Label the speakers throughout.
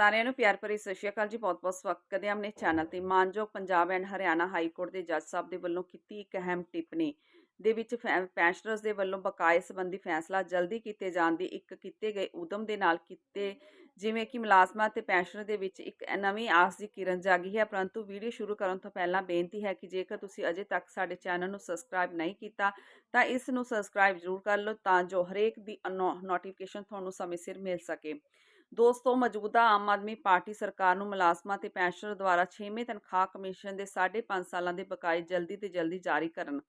Speaker 1: ਸਾਰਿਆਂ ਨੂੰ ਪਿਆਰ ਭਰੀ ਸਤਿ ਸ਼੍ਰੀ ਅਕਾਲ ਜੀ। ਬਹੁਤ-ਬਹੁਤ ਸਵਾਗਤ ਕਰਦੇ ਹਾਂ ਆਪਣੇ ਚੈਨਲ ਤੇ। ਮਾਨਯੋਗ Punjab and Haryana High Court ਦੇ ਜੱਜ ਸਾਹਿਬ ਦੇ ਵੱਲੋਂ ਕੀਤੀ ਇੱਕ ਅਹਿਮ ਟਿੱਪਣੀ ਦੇ ਵਿੱਚ ਫੈ- ਪੈਨਸ਼ਨਰਜ਼ ਦੇ ਵੱਲੋਂ ਬਕਾਏ ਸੰਬੰਧੀ ਫੈਸਲਾ ਜਲਦੀ ਕੀਤੇ ਜਾਣ ਦੀ ਇੱਕ ਕੀਤੇ ਗਏ ਉਦਮ ਦੇ ਨਾਲ ਕੀਤੇ ਜਿਵੇਂ ਕਿ ਮੁਲਾਜ਼ਮਾਂ ਤੇ ਪੈਨਸ਼ਨਰ ਦੇ ਵਿੱਚ ਇੱਕ ਨਵੀਂ ਆਸ ਦੀ ਕਿਰਨ ਜਾਗੀ ਹੈ। ਪਰੰਤੂ ਵੀਡੀਓ ਸ਼ੁਰੂ ਕਰਨ ਤੋਂ ਪਹਿਲਾਂ ਬੇਨਤੀ ਹੈ ਕਿ ਜੇਕਰ ਤੁਸੀਂ ਅਜੇ ਤੱਕ ਸਾਡੇ ਚੈਨਲ ਨੂੰ ਸਬਸਕ੍ਰਾਈਬ ਨਹੀਂ ਕੀਤਾ ਤਾਂ ਇਸ ਨੂੰ ਸਬਸਕ੍ਰਾਈਬ ਜ਼ਰੂਰ ਕਰ ਲਓ ਤਾਂ ਜੋ ਹਰੇਕ ਦੀ ਨੋਟੀਫਿਕੇਸ਼ਨ ਤੁਹਾਨੂੰ ਸਮੇਂ ਸਿਰ ਮਿਲ ਸਕੇ। ਦੋਸਤੋ, ਮੌਜੂਦਾ ਆਮ ਆਦਮੀ ਪਾਰਟੀ ਸਰਕਾਰ ਨੂੰ ਮੁਲਾਜ਼ਮਾਂ ਤੇ ਪੈਨਸ਼ਨਰ ਦੁਆਰਾ 6ਵੇਂ ਤਨਖਾਹ ਕਮਿਸ਼ਨ ਦੇ 5.5 ਸਾਲਾਂ ਦੇ ਬਕਾਏ ਜਲਦੀ ਤੇ ਜਲਦੀ ਜਾਰੀ ਕਰਨ।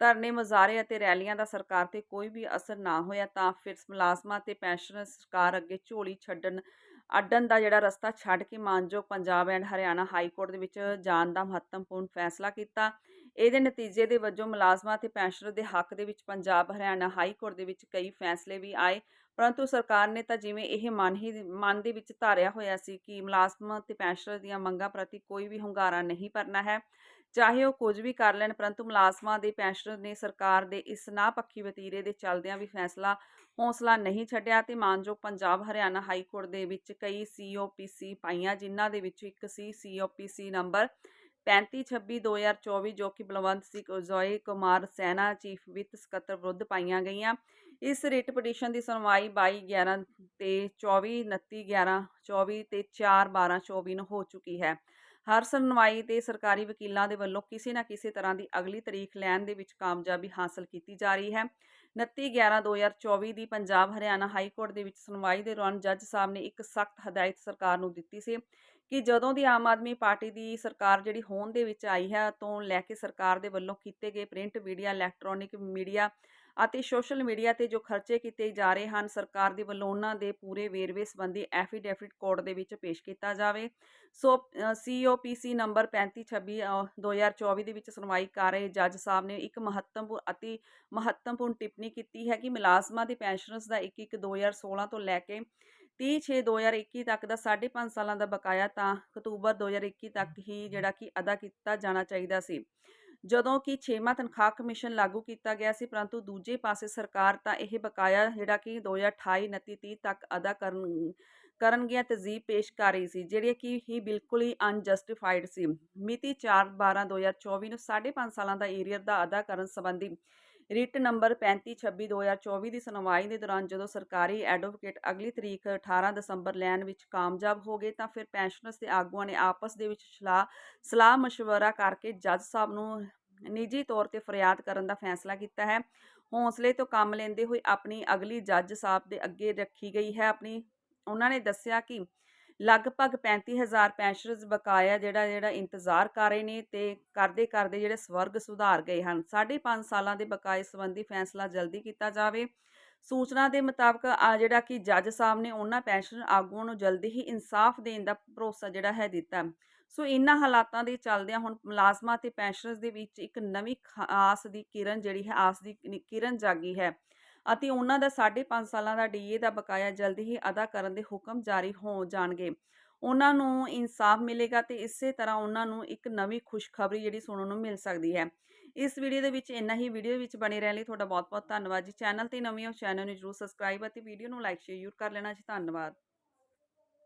Speaker 1: ਧਰਨੇ, ਮੁਜ਼ਾਹਰੇ ਅਤੇ ਰੈਲੀਆਂ ਦਾ ਸਰਕਾਰ ਤੇ ਕੋਈ ਵੀ ਅਸਰ ਨਾ ਹੋਇਆ ਤਾਂ ਫਿਰ ਮੁਲਾਜ਼ਮਾਂ ਤੇ ਪੈਨਸ਼ਨਰ ਸਰਕਾਰ ਅੱਗੇ ਝੋਲੀ ਛੱਡਣ, ਅੱਡਣ ਦਾ ਜਿਹੜਾ ਰਸਤਾ ਛੱਡ ਕੇ ਮਾਨਯੋਗ Punjab and Haryana High Court ਦੇ ਵਿੱਚ ਜਾਣ ਦਾ ਮਹੱਤਵਪੂਰਨ ਫੈਸਲਾ ਕੀਤਾ। ਇਹਦੇ ਨਤੀਜੇ ਦੇ ਵਜੋਂ ਮੁਲਾਜ਼ਮਾਂ ਤੇ ਪੈਨਸ਼ਨਰ ਦੇ ਹੱਕ ਦੇ ਵਿੱਚ ਪੰਜਾਬ, ਹਰਿਆਣਾ ਹਾਈ ਕੋਰਟ ਦੇ ਵਿੱਚ ਕਈ ਫੈਸਲੇ ਵੀ ਆਏ। ਪਰੰਤੂ ਸਰਕਾਰ ਨੇ ਤਾਂ ਜਿਵੇਂ ਇਹ ਮਨ ਹੀ ਮਨ ਦੇ ਵਿੱਚ ਧਾਰਿਆ ਹੋਇਆ ਸੀ ਕਿ ਮੁਲਾਜ਼ਮਾਂ ਤੇ ਪੈਨਸ਼ਨਰ ਦੀਆਂ ਮੰਗਾਂ ਪ੍ਰਤੀ ਕੋਈ ਵੀ ਹੁੰਗਾਰਾ ਨਹੀਂ ਭਰਨਾ ਹੈ, ਚਾਹੇ ਉਹ ਕੁਝ ਵੀ ਕਰ ਲੈਣ, ਪਰੰਤੂ ਮੁਲਾਜ਼ਮਾਂ ਦੇ ਪੈਨਸ਼ਨਰ ਨੇ ਸਰਕਾਰ ਦੇ ਇਸ ਨਾਪੱਖੀ ਵਤੀਰੇ ਦੇ ਚੱਲਦਿਆਂ ਵੀ ਫੈਸਲਾ, ਹੌਸਲਾ ਨਹੀਂ ਛੱਡਿਆ ਤੇ ਮਾਨਯੋਗ ਪੰਜਾਬ ਹਰਿਆਣਾ ਹਾਈ ਕੋਰਟ ਦੇ ਵਿੱਚ ਕਈ ਸੀਓਪੀਸੀ ਪਾਈਆਂ, ਜਿਨ੍ਹਾਂ ਦੇ ਵਿੱਚ ਇੱਕ ਸੀ ਸੀਓਪੀਸੀ ਨੰਬਰ 3526-2024 ਜੋ ਕਿ ਬਲਵੰਤ ਸਿੰਘ ਅਜੋਏ ਕੁਮਾਰ ਸੈਨਾ ਚੀਫ ਵਿੱਤ ਸਕੱਤਰ ਵਿਰੁੱਧ ਪਾਈਆਂ ਗਈਆਂ। ਇਸ ਰਿਟ ਪਟੀਸ਼ਨ ਦੀ ਸੁਣਵਾਈ 22 11 ਤੇ 24 29 11 24 ਤੇ 4 12 24 ਨੂੰ ਹੋ ਚੁੱਕੀ ਹੈ। ਹਰ ਸੁਣਵਾਈ ਤੇ ਸਰਕਾਰੀ ਵਕੀਲਾਂ ਦੇ ਵੱਲੋਂ ਕਿਸੇ ਨਾ ਕਿਸੇ ਤਰ੍ਹਾਂ ਦੀ ਅਗਲੀ ਤਾਰੀਖ ਲੈਣ ਦੇ ਵਿੱਚ ਕਾਮਯਾਬੀ ਹਾਸਲ ਕੀਤੀ ਜਾ ਰਹੀ ਹੈ। 29 11 2024 ਦੀ ਪੰਜਾਬ ਹਰਿਆਣਾ ਹਾਈ ਕੋਰਟ ਦੇ ਵਿੱਚ ਸੁਣਵਾਈ ਦੇ ਦੌਰਾਨ ਜੱਜ ਸਾਹਿਬ ਨੇ ਇੱਕ ਸਖਤ ਹਦਾਇਤ ਸਰਕਾਰ ਨੂੰ ਦਿੱਤੀ ਸੀ ਕਿ ਜਦੋਂ ਦੀ ਆਮ ਆਦਮੀ ਪਾਰਟੀ ਦੀ ਸਰਕਾਰ ਜਿਹੜੀ ਹੋਂਦ ਦੇ ਵਿੱਚ ਆਈ ਹੈ, ਤੋਂ ਲੈ ਕੇ ਸਰਕਾਰ ਦੇ ਵੱਲੋਂ ਕੀਤੇ ਗਏ ਪ੍ਰਿੰਟ ਮੀਡੀਆ, ਇਲੈਕਟ੍ਰੋਨਿਕ ਮੀਡੀਆ ਅਤੇ ਸੋਸ਼ਲ ਮੀਡੀਆ ਤੇ ਜੋ ਖਰਚੇ ਕੀਤੇ ਜਾ ਰਹੇ ਹਨ, ਸਰਕਾਰ ਦੇ ਵੱਲੋਂ ਉਹਨਾਂ ਦੇ ਪੂਰੇ ਵੇਰਵੇ ਸੰਬੰਧੀ ਐਫੀਡੈਵਿਟ ਕੋਰਟ ਦੇ ਵਿੱਚ ਪੇਸ਼ ਕੀਤਾ ਜਾਵੇ। ਸੋ ਸੀਓਪੀਸੀ ਨੰਬਰ 3526 2024 ਦੇ ਵਿੱਚ ਸੁਣਵਾਈ ਕਰ ਰਹੇ ਜੱਜ ਸਾਹਿਬ ਨੇ ਇੱਕ ਮਹੱਤਵਪੂਰਨ ਅਤੀ ਮਹੱਤਵਪੂਰਨ ਟਿੱਪਣੀ ਕੀਤੀ ਹੈ ਕਿ ਮੁਲਾਜ਼ਮਾਂ ਦੇ ਪੈਨਸ਼ਨਰਸ ਦਾ 1 1 2016 ਤੋਂ ਲੈ ਕੇ 30 6 2021 ਤੱਕ ਦਾ 5.5 ਸਾਲਾਂ ਦਾ ਬਕਾਇਆ ਤਾਂ ਅਕਤੂਬਰ 2021 ਤੱਕ ਹੀ ਜਿਹੜਾ ਕਿ ਅਦਾ ਕੀਤਾ ਜਾਣਾ ਚਾਹੀਦਾ ਸੀ। ਜਦੋਂ ਕਿ 6ਵਾਂ ਤਨਖਾਹ ਕਮਿਸ਼ਨ ਲਾਗੂ ਕੀਤਾ ਗਿਆ ਸੀ, ਪਰੰਤੂ ਦੂਜੇ ਪਾਸੇ ਸਰਕਾਰ ਤਾਂ ਇਹ ਬਕਾਇਆ ਜਿਹੜਾ ਕਿ 2028 29 30 ਤੱਕ ਅਦਾ ਕਰਨ, ਕਰਨਗੀਆਂ ਤਜ਼ੀਬ ਪੇਸ਼ ਕਰ ਰਹੀ ਸੀ, ਜਿਹੜੀ ਕਿ ਹੀ ਬਿਲਕੁਲ ਹੀ ਅਨਜਸਟੀਫਾਈਡ ਸੀ। ਮਿਤੀ 4 12 2024 ਨੂੰ 5.5 ਸਾਲਾਂ ਦਾ ਏਰੀਅਰ ਦਾ ਅਦਾ ਕਰਨ ਸੰਬੰਧੀ ਰਿਟ ਨੰਬਰ 3526 2024 ਦੀ ਸੁਣਵਾਈ ਦੇ ਦੌਰਾਨ ਜਦੋਂ ਸਰਕਾਰੀ ਐਡਵੋਕੇਟ ਅਗਲੀ ਤਰੀਕ 18 ਦਸੰਬਰ ਲੈਣ ਵਿੱਚ ਕਾਮਯਾਬ ਹੋ ਗਏ ਤਾਂ ਫਿਰ ਪੈਨਸ਼ਨਰਸ ਤੇ ਆਗੂਆਂ ਨੇ ਆਪਸ ਦੇ ਵਿੱਚ ਸਲਾਹ ਸਲਾਹ مشورہ ਕਰਕੇ ਜੱਜ ਸਾਹਿਬ ਨੂੰ ਨਿੱਜੀ ਤੌਰ ਤੇ ਫਰਿਆਦ ਕਰਨ ਦਾ ਫੈਸਲਾ ਕੀਤਾ ਹੈ ਹੌਸਲੇ ਤੋਂ ਕੰਮ ਲੈਂਦੇ ਹੋਏ ਆਪਣੀ ਅਗਲੀ ਜੱਜ ਸਾਹਿਬ ਦੇ ਅੱਗੇ ਰੱਖੀ ਗਈ ਹੈ ਆਪਣੀ ਉਹਨਾਂ ਨੇ ਦੱਸਿਆ ਕਿ ਲਗਭਗ 35000 ਪੈਨਸ਼ਨਰਸ ਬਕਾਇਆ ਜਿਹੜਾ ਜਿਹੜਾ ਇੰਤਜ਼ਾਰ ਕਰ ਰਹੇ ਨੇ ਤੇ ਕਰਦੇ ਕਰਦੇ ਜਿਹੜੇ ਸਵਰਗ ਸੁਧਾਰ ਗਏ ਹਨ। 5.5 ਸਾਲਾਂ ਦੇ ਬਕਾਏ ਸੰਬੰਧੀ ਫੈਸਲਾ ਜਲਦੀ ਕੀਤਾ ਜਾਵੇ। ਸੂਚਨਾ ਦੇ ਮੁਤਾਬਕ ਆ ਜਿਹੜਾ ਕਿ ਜੱਜ ਸਾਹਿਬ ਨੇ ਉਹਨਾਂ ਪੈਨਸ਼ਨ ਆਗੂਆਂ ਨੂੰ ਜਲਦੀ ਹੀ ਇਨਸਾਫ ਦੇਣ ਦਾ ਭਰੋਸਾ ਜਿਹੜਾ ਹੈ ਦਿੱਤਾ। ਸੋ ਇਨ੍ਹਾਂ ਹਾਲਾਤਾਂ ਦੇ ਚੱਲਦਿਆਂ ਹੁਣ ਮੁਲਾਜ਼ਮਾਂ ਤੇ ਪੈਨਸ਼ਨਰਸ ਦੇ ਵਿੱਚ ਇੱਕ ਨਵੀਂ ਖ- ਆਸ ਦੀ ਕਿਰਨ ਜਿਹੜੀ ਹੈ, ਆਸ ਦੀ ਕਿਰਨ ਜਾਗੀ ਹੈ। ਅਤੇ ਉਹਨਾਂ ਦਾ 5.5 ਸਾਲਾਂ ਦਾ ਡੀਏ ਦਾ ਬਕਾਇਆ ਜਲਦੀ ਹੀ ਅਦਾ ਕਰਨ ਦੇ ਹੁਕਮ ਜਾਰੀ ਹੋ ਜਾਣਗੇ। ਉਹਨਾਂ ਨੂੰ ਇਨਸਾਫ ਮਿਲੇਗਾ ਤੇ ਇਸੇ ਤਰ੍ਹਾਂ ਉਹਨਾਂ ਨੂੰ ਇੱਕ ਨਵੀਂ ਖੁਸ਼ਖਬਰੀ ਜਿਹੜੀ ਸੁਣਨ ਨੂੰ ਮਿਲ ਸਕਦੀ ਹੈ। ਇਸ ਵੀਡੀਓ ਦੇ ਵਿੱਚ ਇੰਨਾ ਹੀ। ਵੀਡੀਓ ਵਿੱਚ ਬਣੇ ਰਹਿਣ ਲਈ ਤੁਹਾਡਾ ਬਹੁਤ ਬਹੁਤ ਧੰਨਵਾਦ ਜੀ। ਚੈਨਲ ਤੇ ਨਵੇਂ ਹੋ, ਚੈਨਲ ਨੂੰ ਜਰੂਰ ਸਬਸਕ੍ਰਾਈਬ ਅਤੇ ਵੀਡੀਓ ਨੂੰ ਲਾਈਕ, ਸ਼ੇਅਰ ਕਰ ਲੈਣਾ ਜੀ। ਧੰਨਵਾਦ।